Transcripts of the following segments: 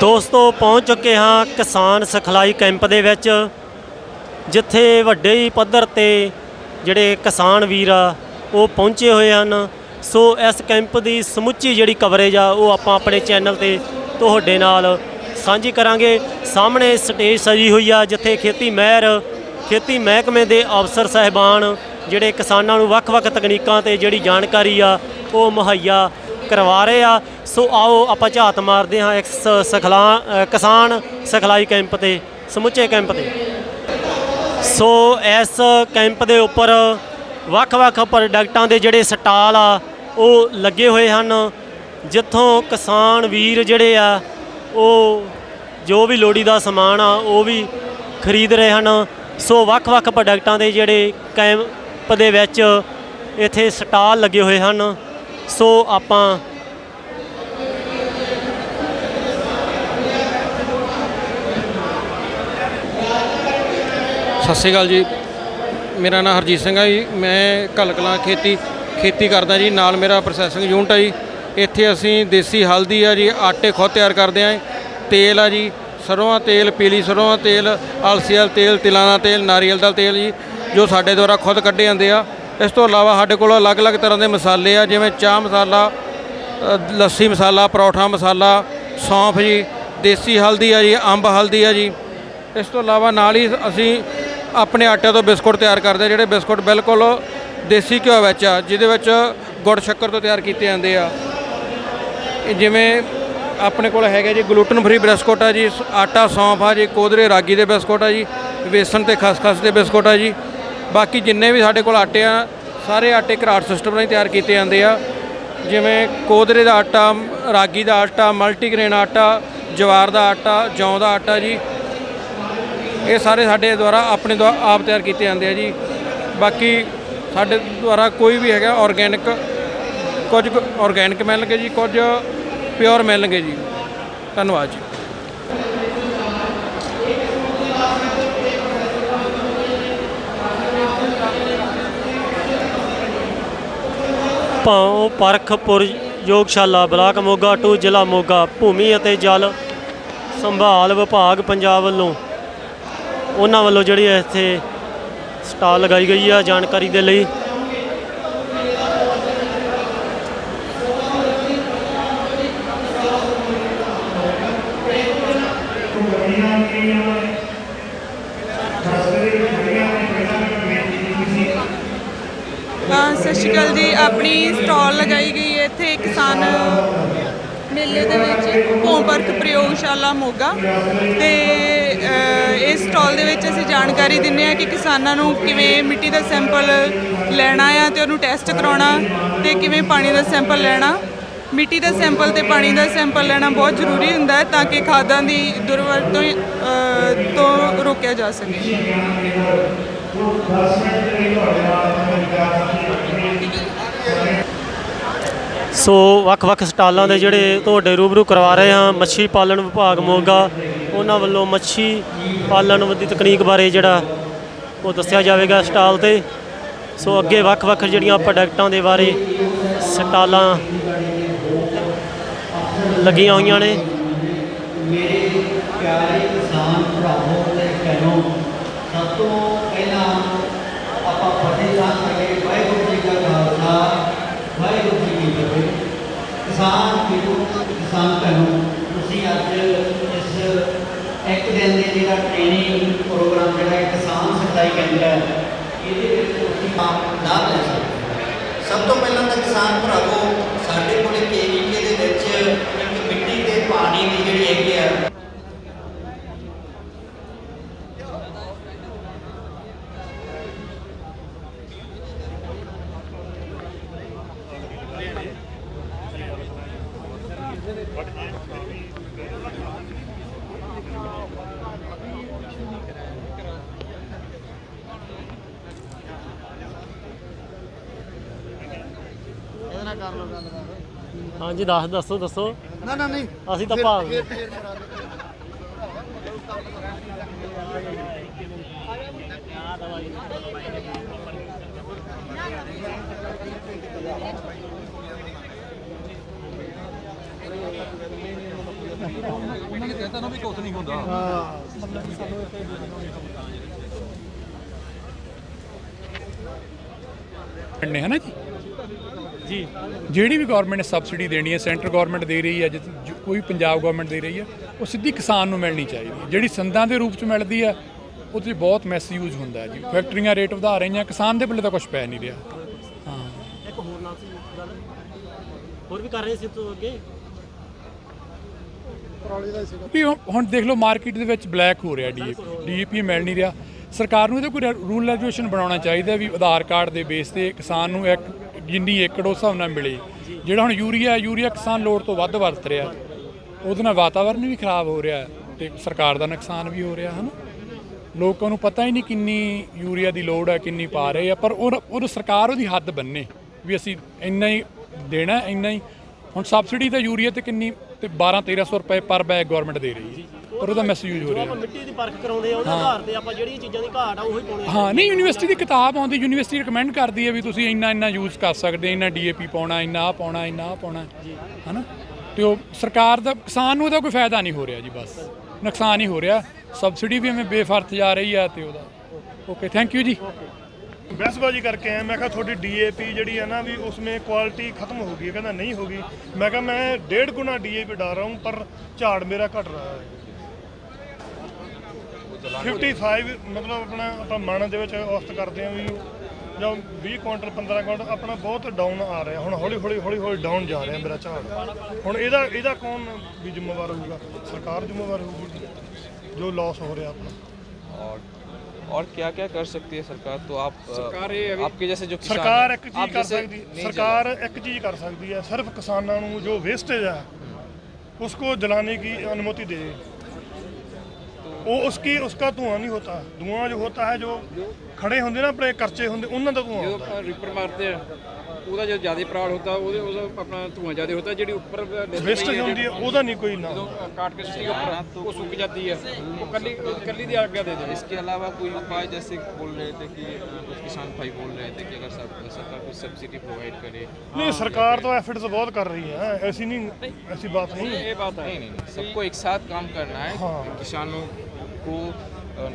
ਦੋਸਤੋ, ਪਹੁੰਚ ਚੁੱਕੇ ਹਾਂ ਕਿਸਾਨ ਸਿਖਲਾਈ ਕੈਂਪ ਦੇ ਵਿੱਚ, ਜਿੱਥੇ ਵੱਡੇ ਹੀ ਪੱਧਰ ਤੇ ਜਿਹੜੇ ਕਿਸਾਨ ਵੀਰ ਆ, ਉਹ ਪਹੁੰਚੇ ਹੋਏ ਹਨ। ਸੋ, ਇਸ ਕੈਂਪ ਦੀ ਸਮੁੱਚੀ ਜਿਹੜੀ ਕਵਰੇਜ ਆ, ਉਹ ਆਪਾਂ ਆਪਣੇ ਚੈਨਲ ਤੇ ਤੁਹਾਡੇ ਨਾਲ ਸਾਂਝੀ ਕਰਾਂਗੇ। ਸਾਹਮਣੇ ਸਟੇਜ ਸਜੀ ਹੋਈ ਆ, ਜਿੱਥੇ ਖੇਤੀ ਮਹਿਰ, ਖੇਤੀ ਮਹਿਕਮੇ ਦੇ ਅਫਸਰ ਸਹਿਬਾਨ, ਜਿਹੜੇ ਕਿਸਾਨਾਂ ਨੂੰ ਵੱਖ-ਵੱਖ ਤਕਨੀਕਾਂ ਤੇ ਜਿਹੜੀ ਜਾਣਕਾਰੀ ਆ, ਉਹ ਮੁਹੱਈਆ ਕਰਵਾ ਰਹੇ ਆ। ਸੋ ਆਓ ਆਪਾਂ ਝਾਤ ਮਾਰਦੇ ਹਾਂ ਇਸ ਸਿਖਲਾ ਕਿਸਾਨ ਸਿਖਲਾਈ ਕੈਂਪ ਤੇ, ਸਮੁੱਚੇ ਕੈਂਪ ਤੇ। ਸੋ ਇਸ ਕੈਂਪ ਦੇ ਉੱਪਰ ਵੱਖ-ਵੱਖ ਪ੍ਰੋਡਕਟਾਂ ਦੇ ਜਿਹੜੇ ਸਟਾਲ ਆ, ਉਹ ਲੱਗੇ ਹੋਏ ਹਨ। ਜਿੱਥੋਂ ਕਿਸਾਨ ਵੀਰ ਜਿਹੜੇ ਆ, ਉਹ ਜੋ ਵੀ ਲੋੜੀਦਾ ਸਮਾਨ ਆ, ਉਹ ਵੀ ਖਰੀਦ ਰਹੇ ਹਨ। ਸੋ ਵੱਖ-ਵੱਖ ਪ੍ਰੋਡਕਟਾਂ ਦੇ ਜਿਹੜੇ ਕੈਂਪ ਦੇ ਵਿੱਚ ਇੱਥੇ ਸਟਾਲ ਲੱਗੇ ਹੋਏ ਹਨ। ਸੋ ਆਪਾਂ ਸਤਿ ਸ਼੍ਰੀ ਅਕਾਲ ਜੀ। ਮੇਰਾ ਨਾਮ ਹਰਜੀਤ ਸਿੰਘ ਹੈ ਜੀ। ਮੈਂ ਕਲਕਲਾਂ ਖੇਤੀ ਖੇਤੀ ਕਰਦਾ ਜੀ। ਨਾਲ ਮੇਰਾ ਪ੍ਰੋਸੈਸਿੰਗ ਯੂਨਿਟ ਹੈ ਜੀ। ਇੱਥੇ ਅਸੀਂ ਦੇਸੀ ਹਲਦੀ ਆ ਜੀ, ਆਟੇ ਖੁਦ ਤਿਆਰ ਕਰਦੇ ਆਂ ਤੇਲ ਆ ਜੀ, ਸਰੋਂ ਦਾ ਤੇਲ, ਪੀਲੀ ਸਰੋਂ ਦਾ ਤੇਲ, ਅਲਸੀ ਦਾ ਤੇਲ, ਤਿਲਾਂ ਦਾ ਤੇਲ, ਨਾਰੀਅਲ ਦਾ ਤੇਲ ਜੀ, ਜੋ ਸਾਡੇ ਦੁਆਰਾ ਖੁਦ ਕੱਢੇ ਜਾਂਦੇ ਆ। ਇਸ ਤੋਂ ਇਲਾਵਾ ਸਾਡੇ ਕੋਲ ਅਲੱਗ-ਅਲੱਗ ਤਰ੍ਹਾਂ ਦੇ ਮਸਾਲੇ ਆ, ਜਿਵੇਂ ਚਾਹ ਮਸਾਲਾ ਲੱਸੀ ਮਸਾਲਾ, ਪਰੌਠਾ ਮਸਾਲਾ, ਸੌਂਫ ਜੀ, ਦੇਸੀ ਹਲਦੀ ਆ ਜੀ, ਅੰਬ ਹਲਦੀ ਆ ਜੀ। ਇਸ ਤੋਂ ਇਲਾਵਾ ਨਾਲ ਹੀ ਅਸੀਂ ਆਪਣੇ ਆਟੇ ਤੋਂ ਬਿਸਕੁਟ ਤਿਆਰ ਕਰਦੇ ਹਾਂ ਜਿਹੜੇ ਬਿਸਕੁਟ ਬਿਲਕੁਲ ਦੇਸੀ ਘਿਓ ਵਿੱਚ ਆ, ਜਿਹਦੇ ਵਿੱਚ ਗੁੜ ਸ਼ੱਕਰ ਤੋਂ ਤਿਆਰ ਕੀਤੇ ਜਾਂਦੇ ਆ। ਜਿਵੇਂ ਆਪਣੇ ਕੋਲ ਹੈਗਾ ਜੀ ਗਲੂਟਨ ਫਰੀ ਬਿਸਕੁਟ ਆ ਜੀ ਆਟਾ, ਸੌਂਫ ਆ ਜੀ, ਕੋਦਰੇ ਰਾਗੀ ਦੇ ਬਿਸਕੁਟ ਆ ਜੀ, ਵੇਸਣ ਤੇ ਖਸਖਸ ਦੇ ਬਿਸਕੁਟ ਆ ਜੀ। ਬਾਕੀ ਜਿੰਨੇ ਵੀ ਸਾਡੇ ਕੋਲ ਆਟੇ ਆ, ਸਾਰੇ ਆਟੇ ਘਰਾਟ ਸਿਸਟਮ ਨਾਲ ਹੀ ਤਿਆਰ ਕੀਤੇ ਜਾਂਦੇ ਆ। ਜਿਵੇਂ ਕੋਦਰੇ ਦਾ ਆਟਾ, ਰਾਗੀ ਦਾ ਆਟਾ ਮਲਟੀਗ੍ਰੇਨ ਆਟਾ, ਜਵਾਰ ਦਾ ਆਟਾ, ਜੌਂ ਦਾ ਆਟਾ ਜੀ, ਇਹ ਸਾਰੇ ਸਾਡੇ ਦੁਆਰਾ ਆਪਣੇ ਦੁਆਰਾ ਆਪ ਤਿਆਰ ਕੀਤੇ ਜਾਂਦੇ ਆ ਜੀ। ਬਾਕੀ ਸਾਡੇ ਦੁਆਰਾ ਕੋਈ ਵੀ ਹੈਗਾ ਆਰਗੈਨਿਕ ਕੁਝ ਆਰਗੈਨਿਕ ਮਿਲਣਗੇ ਜੀ, ਕੁਝ ਪਿਓਰ ਮਿਲਣਗੇ ਜੀ। ਧੰਨਵਾਦ ਜੀ। ਭਾਉ ਪਰਖਪੁਰ ਯੋਗਸ਼ਾਲਾ, ਬਲਾਕ ਮੋਗਾ ਟੂ ਜ਼ਿਲ੍ਹਾ ਮੋਗਾ, ਭੂਮੀ ਅਤੇ ਜਲ ਸੰਭਾਲ ਵਿਭਾਗ ਪੰਜਾਬ ਵੱਲੋਂ ਉਹਨਾਂ ਵੱਲੋਂ ਜਿਹੜੀ ਇੱਥੇ ਸਟਾਲ ਲਗਾਈ ਗਈ ਆ ਜਾਣਕਾਰੀ ਦੇ ਲਈ। ਸਤਿ ਸ਼੍ਰੀ ਅਕਾਲ ਜੀ। ਆਪਣੀ ਸਟਾਲ ਲਗਾਈ ਗਈ ਹੈ ਇੱਥੇ ਕਿਸਾਨ ਮੇਲੇ ਦੇ ਵਿੱਚ, ਹੋਮਵਰਕ ਪ੍ਰਯੋਗਸ਼ਾਲਾ ਮੋਗਾ। ਤੇ ਇਸ ਸਟਾਲ ਦੇ ਵਿੱਚ ਅਸੀਂ ਜਾਣਕਾਰੀ ਦਿੰਨੇ ਆ ਕਿ ਕਿਸਾਨਾਂ ਨੂੰ ਕਿਵੇਂ ਮਿੱਟੀ ਦਾ ਸੈਂਪਲ ਲੈਣਾ ਆ ਤੇ ਉਹਨੂੰ ਟੈਸਟ ਕਰਾਉਣਾ ਤੇ ਕਿਵੇਂ ਪਾਣੀ ਦਾ ਸੈਂਪਲ ਲੈਣਾ। ਮਿੱਟੀ ਦਾ ਸੈਂਪਲ ਤੇ ਪਾਣੀ ਦਾ ਸੈਂਪਲ ਲੈਣਾ ਬਹੁਤ ਜ਼ਰੂਰੀ ਹੁੰਦਾ ਹੈ ਤਾਂ ਕਿ ਖਾਦਾਂ ਦੀ ਦੁਰਵਰਤੋਂ ਤੋਂ ਰੋਕਿਆ ਜਾ ਸਕੇ। ਸੋ ਵੱਖ-ਵੱਖ ਸਟਾਲਾਂ ਦੇ ਜਿਹੜੇ ਤੁਹਾਡੇ ਰੂਬਰੂ ਕਰਵਾ ਰਹੇ ਹਾਂ, ਮੱਛੀ ਪਾਲਣ ਵਿਭਾਗ ਮੋਗਾ, ਉਹਨਾਂ ਵੱਲੋਂ ਮੱਛੀ ਪਾਲਣ ਦੀ ਤਕਨੀਕ ਬਾਰੇ ਜਿਹੜਾ ਉਹ ਦੱਸਿਆ ਜਾਵੇਗਾ ਸਟਾਲ ਤੇ। ਸੋ ਅੱਗੇ ਵੱਖ-ਵੱਖ ਜਿਹੜੀਆਂ ਪ੍ਰੋਡਕਟਾਂ ਦੇ ਬਾਰੇ ਸਟਾਲਾਂ ਲੱਗੀਆਂ ਹੋਈਆਂ ਨੇ। ਮੇਰੇ ਪਿਆਰੇ ਕਿਸਾਨ ਭਰਾਵੋ ਤੇ ਭੈਣੋ ਸਭ ਤੋਂ ਪਹਿਲਾਂ ਆਪਾਂ ਫਤਿਹ ਸਾਹ ਕਰੀਏ ਵਾਹਿਗੁਰੂ ਜੀ ਕਾ ਖਾਲਸਾ ਵਾਹਿਗੁਰੂ ਜੀ ਕੀ ਫਤਿਹ ਕਿਸਾਨ ਵੀਰੋ ਕਿਸਾਨ ਭੈਣੋ ਤੁਸੀਂ ਅੱਜ ਇਸ ਇੱਕ ਦਿਨ ਦੇ ਜਿਹੜਾ ਟ੍ਰੇਨਿੰਗ ਪ੍ਰੋਗਰਾਮ ਜਿਹੜਾ ਕਿਸਾਨ ਸਿਖਲਾਈ ਕੇਂਦਰ ਹੈ, ਇਹਦੇ ਵਿੱਚ ਤੁਸੀਂ ਲਾਭ ਲੈ ਸਕਦੇ ਸਭ ਤੋਂ ਪਹਿਲਾਂ ਤਾਂ ਕਿਸਾਨ ਭਰਾਵੋ, ਸਾਡੇ ਕੋਲ ਕੇਵੀਕੇ ਦੇ ਵਿੱਚ ਇੱਕ ਮਿੱਟੀ ਤੇ ਪਾਣੀ ਦੀ ਜਿਹੜੀ ਹੈਗੀ ਆ ਹਾਂਜੀ ਦੱਸ ਦੱਸੋ ਦੱਸੋ। ਨਾ ਨਾ ਨਹੀਂ। ਅਸੀਂ ਤਾਂ ਭਾਗ ਫਿਰ ਫਿਰ ਕਰਾ ਦੇ ਉਹਨਾਂ ਨੇ ਕਹਿੰਦਾ ਨਾ ਵੀ ਕੁਝ ਨਹੀਂ ਹੁੰਦਾ ਨੇ ਹਨਾ ਜੀ? ਜੀ। ਜਿਹੜੀ ਵੀ ਗਵਰਨਮੈਂਟ ਨੇ ਸਬਸਿਡੀ ਦੇਣੀ ਹੈ ਸੈਂਟਰ ਗਵਰਨਮੈਂਟ ਦੇ ਰਹੀ ਹੈ ਜੋ- ਕੋਈ ਪੰਜਾਬ ਗਵਰਨਮੈਂਟ ਦੇ ਰਹੀ ਹੈ ਉਹ ਸਿੱਧੀ ਕਿਸਾਨ ਨੂੰ ਮਿਲਣੀ ਚਾਹੀਦੀ ਹੈ। ਜਿਹੜੀ ਸੰਦਾਂ ਦੇ ਰੂਪ ਚ ਮਿਲਦੀ ਹੈ ਉਹਦੇ 'ਚ ਬਹੁਤ ਮਿਸਯੂਜ਼ ਹੁੰਦਾ ਹੈ ਜੀ। ਫੈਕਟਰੀਆਂ ਰੇਟ ਵਧਾ ਰਹੀਆਂ ਕਿਸਾਨ ਦੇ ਪੱਲੇ ਤਾਂ ਕੁਝ ਪੈ ਨਹੀਂ ਰਿਹਾ। ਹਾਂ। ਇੱਕ ਹੋਰ ਨਾਲ ਸੀ ਗੱਲ ਹੋਰ ਵੀ ਕਰ ਰਹੇ ਸੀ ਤੋਂ ਅੱਗੇ? ਵੀ ਹੁਣ- ਹੁਣ ਦੇਖ ਲਓ ਮਾਰਕੀਟ ਦੇ ਵਿੱਚ ਬਲੈਕ ਹੋ ਰਿਹਾ ਡੀਏਪੀ ਡੀਏਪੀ ਮਿਲ ਨਹੀਂ ਰਿਹਾ। ਸਰਕਾਰ ਨੂੰ ਇਹਦਾ ਕੋਈ ਰੂਲ ਰੈਗੂਲੇਸ਼ਨ ਬਣਾਉਣਾ ਚਾਹੀਦਾ ਵੀ ਆਧਾਰ ਕਾਰਡ ਦੇ ਬੇਸ ਤੇ ਕਿਸਾਨ ਨੂੰ ਇੱਕ ਜਿੰਨੀ ਏਕੜ ਉਸ ਹਿਸਾਬ ਨਾਲ ਮਿਲੇ। ਜਿਹੜਾ ਹੁਣ ਯੂਰੀਆ ਹੈ, ਯੂਰੀਆ ਕਿਸਾਨ ਲੋੜ ਤੋਂ ਵੱਧ ਵਰਤ ਰਿਹਾ। ਉਹਦੇ ਨਾਲ ਵਾਤਾਵਰਨ ਵੀ ਖਰਾਬ ਹੋ ਰਿਹਾ ਤੇ ਸਰਕਾਰ ਦਾ ਨੁਕਸਾਨ ਵੀ ਹੋ ਰਿਹਾ ਹਨ? ਲੋਕਾਂ ਨੂੰ ਪਤਾ ਹੀ ਨਹੀਂ ਕਿੰਨੀ ਯੂਰੀਆ ਦੀ ਲੋੜ ਹੈ ਕਿੰਨੀ ਪਾ ਰਹੇ ਆ ਪਰ ਉਹ ਉਹ ਸਰਕਾਰ ਉਹਦੀ ਹੱਦ ਬੰਨੇ। ਵੀ ਅਸੀਂ ਇੰਨਾ ਹੀ ਦੇਣਾ ਇੰਨਾ ਹੀ। ਹੁਣ ਸਬਸਿਡੀ ਤਾਂ ਯੂਰੀਆ ਤੇ ਕਿੰਨੀ ਤੇ 12 1300 ਰੁਪਏ ਪਰ ਬੈਗ ਗਵਰਨਮੈਂਟ ਦੇ ਰਹੀ ਹੈ ਪਰ ਉਹਦਾ ਮਿਸਯੂਜ਼ ਹੋ ਜੋ ਰਿਹਾ। ਆਪਾਂ ਮਿੱਟੀ ਦੀ ਪਰਖ ਕਰਾਉਂਦੇ ਆ ਉਹਦੇ ਆਧਾਰ ਤੇ ਆਪਾਂ ਜਿਹੜੀਆਂ ਚੀਜ਼ਾਂ ਦੀ ਘਾਟ ਆ ਉਹੀ ਪਾਉਣੇ ਆ। ਹਾਂ ਨਹੀਂ ਯੂਨੀਵਰਸਿਟੀ ਦੀ ਕਿਤਾਬ ਆਉਂਦੀ ਯੂਨੀਵਰਸਿਟੀ ਰეკਮੈਂਡ ਕਰਦੀ ਹੈ ਵੀ ਤੁਸੀਂ ਇੰਨਾ ਇੰਨਾ ਯੂਜ਼ ਕਰ ਸਕਦੇ ਇੰਨਾ ਡੀਏਪੀ ਪਾਉਣਾ ਇੰਨਾ ਆਹ ਪਾਉਣਾ ਇੰਨਾ ਆਹ ਪਾਉਣਾ ਹਨਾ? ਤੇ ਉਹ ਸਰਕਾਰ ਦਾ ਕਿਸਾਨ ਨੂੰ ਉਹਦਾ ਕੋਈ ਫਾਇਦਾ ਨਹੀਂ ਹੋ ਰਿਹਾ ਜੀ ਬਸ। ਨੁਕਸਾਨ ਹੀ ਹੋ ਰਿਹਾ। ਸਬਸਿਡੀ ਵੀ ਐਵੇਂ ਬੇਫਰਤ ਜਾ ਰਹੀ ਆ ਤੇ ਉਹਦਾ। ਓਕੇ ਥੈਂਕ ਯੂ ਜੀ। ਬਹਿਸਬਾਜੀ ਕਰਕੇ ਆਇਆ, ਮੈਂ ਕਿਹਾ ਤੁਹਾਡੀ ਡੀਏਪੀ ਜਿਹੜੀ ਹੈ ਨਾ ਵੀ ਉਸਮੇ ਕੁਆਲਿਟੀ ਖਤਮ ਹੋ ਗਈ ਕਹਿੰਦਾ ਨਹੀਂ ਹੋ ਗਈ। ਮੈਂ ਕਿਹਾ ਮੈਂ ਡੇਢ ਗੁਣਾ ਡੀਏਪੀ ਡਾਲ ਰਹਾ ਹਾਂ, ਪਰ ਝਾੜ ਮੇਰਾ ਘਟ ਰਿਹਾ ਹੈ। 55 ਮਤਲਬ ਆਪਣਾ ਆਪਾਂ ਮਨ ਦੇ ਵਿੱਚ ਔਸਤ ਕਰਦੇ ਹਾਂ ਵੀ ਜਾਂ 20 ਕੁਇੰਟਲ 15 ਕੁਇੰਟਲ ਆਪਣਾ ਬਹੁਤ ਡਾਊਨ ਆ ਰਿਹਾ। ਹੁਣ ਹੌਲੀ ਹੌਲੀ ਹੌਲੀ ਹੌਲੀ ਡਾਊਨ ਜਾ ਰਿਹਾ ਮੇਰਾ ਝਾੜ। ਹੁਣ ਇਹਦਾ ਇਹਦਾ ਕੌਣ ਵੀ ਜ਼ਿੰਮੇਵਾਰ ਹੋਊਗਾ? ਸਰਕਾਰ ਜ਼ਿੰਮੇਵਾਰ ਹੋਊਗੀ? ਜੋ ਲਾਸ ਹੋ ਰਿਹਾ ਆਪਣਾ। और क्या क्या कर सकती है सरकार तो आप सरकार आपके जैसे जो किसान ਸਰਕਾਰ हैं, ਇੱਕ आप ਚੀਜ਼ ਕਰ जैसे ਸਕਦੀ नहीं ਸਰਕਾਰ ਇੱਕ ਚੀਜ਼ ਕਰ ਸਕਦੀ ਹੈ ਸਿਰਫ ਕਿਸਾਨਾਂ ਨੂੰ ਜੋ ਵੇਸਟੇਜ ਹੈ उसको जलाने की अनुमति दे वो उसकी उसका धुआं नहीं होता धुआं जो होता है जो खड़े होंगे ना अपने कर्चे होंगे उन्होंने धुआं ਜਦੋਂ होता है ਆਪਾਂ ਰੀਪਰ ਮਾਰਦੇ ਆ ਉਹਦਾ ਜਦੋਂ ਜ਼ਿਆਦਾ ਪ੍ਰਾੜ ਹੁੰਦਾ ਉਹਦੇ ਉਹਦਾ ਆਪਣਾ ਧੂਆਂ ਜ਼ਿਆਦਾ ਹੁੰਦਾ ਜਿਹੜੀ ਉੱਪਰ वेस्टेज होती है ਉਹਦਾ ਨਹੀਂ ਕੋਈ ਨਾ ਜਦੋਂ ਕਾਟ ਕੇ ਸਿੱਟੀ ਉੱਪਰ ਉਹ ਸੁੱਕ ਜਾਂਦੀ ਹੈ ਉਹ ਕੱਲੀ ਕੱਲੀ ਦੀ ਆਗਿਆ ਦੇ ਦੇ इसके अलावा कोई उपाय जैसे बोल रहे थे कि अ, कुछ किसान भाई बोल रहे थे कि अगर सर, सरकार कुछ सब्सिडी प्रोवाइड करे नहीं सरकार तो एफर्ट्स बहुत कर रही है ऐसी नहीं ऐसी बात नहीं ਇਹ ਬਾਤ ਹੈ नहीं नहीं नहीं सबको एक साथ काम करना है हाँ। किसानों को अ,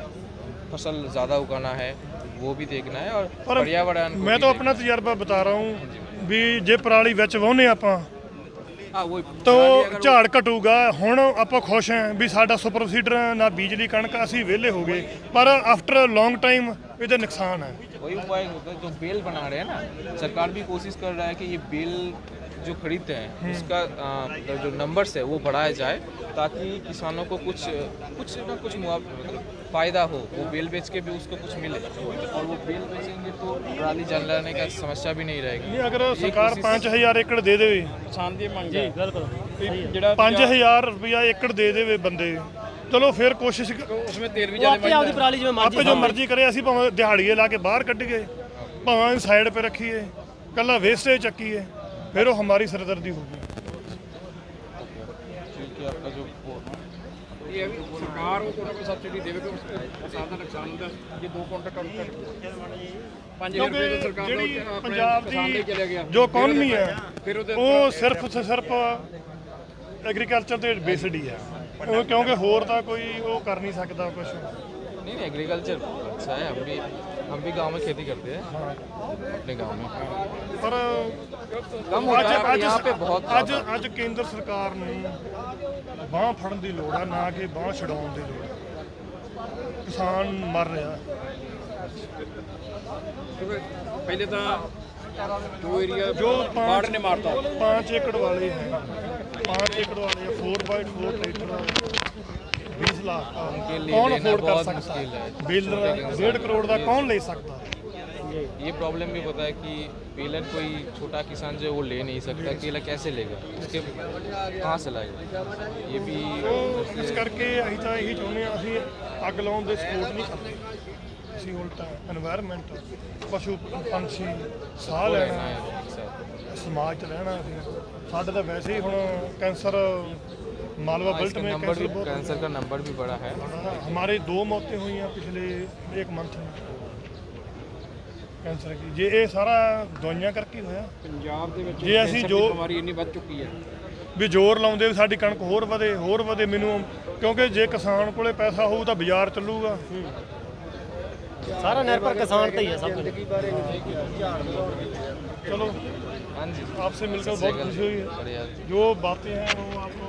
फसल ज़्यादा उगाना है वो भी देखना है और ਪਰ पर्यावरण को ਮੈਂ भी ਤਾਂ ਆਪਣਾ ਤਜਰਬਾ ਬਤਾ ਰਹਾ ਹੂੰ ਵੀ ਜੇ ਪਰਾਲੀ ਵਿੱਚ ਵਾਹੁੰਦੇ ਆਪਾਂ देखना। हाँ वही ਤਾਂ पराली अगर वो- ਝਾੜ ਘਟੂਗਾ ਹੁਣ ਆਪਾਂ ਖੁਸ਼ ਹਾਂ ਵੀ ਸਾਡਾ ਸੁਪਰ ਸੀਡਰ ਨਾ ਬਿਜਲੀ ਕਣਕ ਅਸੀਂ ਵਿਹਲੇ ਹੋ ਗਏ ਪਰ ਆਫਟਰ ਲੌਂਗ ਟਾਈਮ ਇਹਦਾ ਨੁਕਸਾਨ ਹੈ वही उपाय होता है जो बेल बना रहे हैं ना सरकार भी कोशिश कर रहा है कि ये बेल जो खरीदते हैं उसका अ, जो नंबर्स है वो बढ़ाया जाए ताकि किसानों को कुछ कुछ ना कुछ मुआव- मतलब फायदा हो वो बेल बेच के भी उसको कुछ मिले और वो बेल बेचेंगे तो पराली जलाने का समस्या भी नहीं रहेगी ਨਹੀਂ ਅਗਰ ਸਰਕਾਰ 5000 ਏਕੜ ਦੇ ਦੇਵੇ ਕਿਸਾਨ ਦੀ ਮੰਗ ਜੀ ਹੈ ਬਿਲਕੁਲ ਜਿਹੜਾ 5000 ਰੁਪਇਆ ਏਕੜ ਦੇ ਦੇਵੇ ਬੰਦੇ ਚਲੋ ਫਿਰ ਕੋਸ਼ਿਸ਼ ਕ- ਉਸਮੇ ਤੇਲ ਵੀ ਉਹ ਆਪੇ ਜ਼ਿਆਦਾ ਆਪਦੀ ਪਰਾਲੀ ਜਿਵੇਂ ਮਰਜ਼ੀ ਆਪੇ ਜੋ ਮਰਜ਼ੀ ਕਰੇ ਅਸੀਂ ਭਾਵੇਂ ਦਿਹਾੜੀਏ ਲਾ ਕੇ ਬਾਹਰ ਕੱਢੀਏ ਭਾਵੇਂ ਸਾਈਡ 'ਤੇ ਰੱਖੀਏ ਕੱਲਾ ਵੇਸਟੇਜ ਚੱਕੀਏ ਫਿਰ ਉਹ ਹਮਾਰੀ ਸਰਦਰਦੀ ਹੋਊਗੀ क्योंकि आपका जो वो- ਇਹ ਹੈ ਵੀ ਸਰਕਾਰ ਉਹ ਕੋਈ ਸਬਸਿਡੀ ਦੇਵੇ ਕਿ ਉਸ ਕਿਸਾਨ ਦਾ ਨੁਕਸਾਨ ਹੁੰਦਾ ਜੇ 2 ਕੁਇੰਟਲ ਕਣਕ ਘੱਟ 5000 ਰੁਪਏ ਕਿਉਂਕਿ ਸਰਕਾਰ ਦਾ ਜਿਹੜੀ ਆਪਣੇ ਪੰਜਾਬ ਕਿਸਾਨ ਲਈ ਚਲਿਆ ਗਿਆ ਦੀ ਜੋ ਇਕਨੋਮੀ ਹੈ ਫਿਰ ਉਹਦੇ ਉਹ ਸਿਰਫ ਤੇ ਸਿਰਫ ਐਗਰੀਕਲਚਰ ਤੇ ਬੇਸਡ ਹੀ ਹੈ ਉਹ ਕਿਉਂਕਿ ਹੋਰ ਤਾਂ ਕੋਈ ਉਹ ਕਰ ਨਹੀਂ ਸਕਦਾ ਕੁਝ नहीं नहीं एग्रीकल्चर अच्छा है हम भी हम भी गांव में खेती करते हैं अपने गांव में ਪਰ कम हो ਅੱਜ रहा है पर ਅੱਜ यहाँ पे बहुत ਅੱਜ ਅੱਜ ਕੇਂਦਰ ਸਰਕਾਰ ਨੂੰ ਬਾਹ ਫੜਨ ਦੀ ਲੋੜ ਹੈ ਨਾ ਕਿ ਬਾਹ ਛਡਾਉਣ ਦੀ ਲੋੜ ਹੈ ਕਿਸਾਨ ਮਰ ਰਿਹਾ ਕਿਉਂਕਿ ਪਹਿਲੇ ਤਾਂ ਜੋ ਏਰੀਆ ਜੋ ਬਾੜ ਨੇ ਮਾਰਤਾ 5 ਏਕੜ ਵਾਲੇ ਹੈ 5 ਏਕੜ ਵਾਲੇ 4.4 ਟਰੈਕਟਰ 20 लाख का कौन अफोर्ड कर सकता है बिल्डर डेढ़ करोड़ का कौन ले सकता है ये प्रॉब्लम भी पता है कि पीलर कोई छोटा किसान जो वो ले नहीं सकता पीलर कैसे लेगा उसके कहाँ से लाएगा ये भी ਇਸ ਕਰਕੇ ਅਸੀਂ ਤਾਂ ਇਹੀ ਚਾਹੁੰਦੇ ਹਾਂ ਅਸੀਂ ਅੱਗ ਲਾਉਣ ਦੇ ਸਪੋਰਟ ਨਹੀਂ ਕਰਦੇ ਅਸੀਂ ਉਲਟਾ এনवायरमेंट ਪਸ਼ੂ ਪੰਛੀ ਸਾਹ ਲੈਣਾ ਸਮਾਜ ਚ ਰਹਿਣਾ ਅਸੀਂ। ਸਾਡੇ ਤਾਂ ਵੈਸੇ ਹੀ ਹੁਣ ਕੈਂਸਰ ਮਾਲਵਾ हाँ, बेल्ट इसका में नंबर कैंसर भी बहुत कैंसर का नंबर भी बड़ा है हमारे दो मौतें हुई हैं पिछले एक मंथ में ਕੈਂਸਰ ਦੀ ਜੇ ਇਹ ਸਾਰਾ ਦਵਾਈਆਂ ਕਰਕੇ ਹੀ ਹੋਇਆ ਪੰਜਾਬ ਦੇ ਵਿੱਚ ਜੇ ਅਸੀਂ ਕੈਂਸਰ ਦੀ ਜੋ- ਬਿਮਾਰੀ ਇੰਨੀ ਵੱਧ ਚੁੱਕੀ ਹੈ ਵੀ ਜ਼ੋਰ ਲਾਉਂਦੇ ਵੀ ਸਾਡੀ ਕਣਕ ਹੋਰ ਵਧੇ ਹੋਰ ਵਧੇ ਮੈਨੂੰ ਕਿਉਂਕਿ ਜੇ ਕਿਸਾਨ ਕੋਲੇ ਪੈਸਾ ਹੋਊ ਤਾਂ ਬਾਜ਼ਾਰ ਚੱਲੂਗਾ ਸਾਰਾ ਨਿਰਭਰ ਕਿਸਾਨ ਤੇ ਹੀ ਹੈ ਸਭ ਕੁਝ चलो हाँ जी आपसे मिलकर बहुत खुशी हुई है बढ़िया जो बातें हैं वो आपको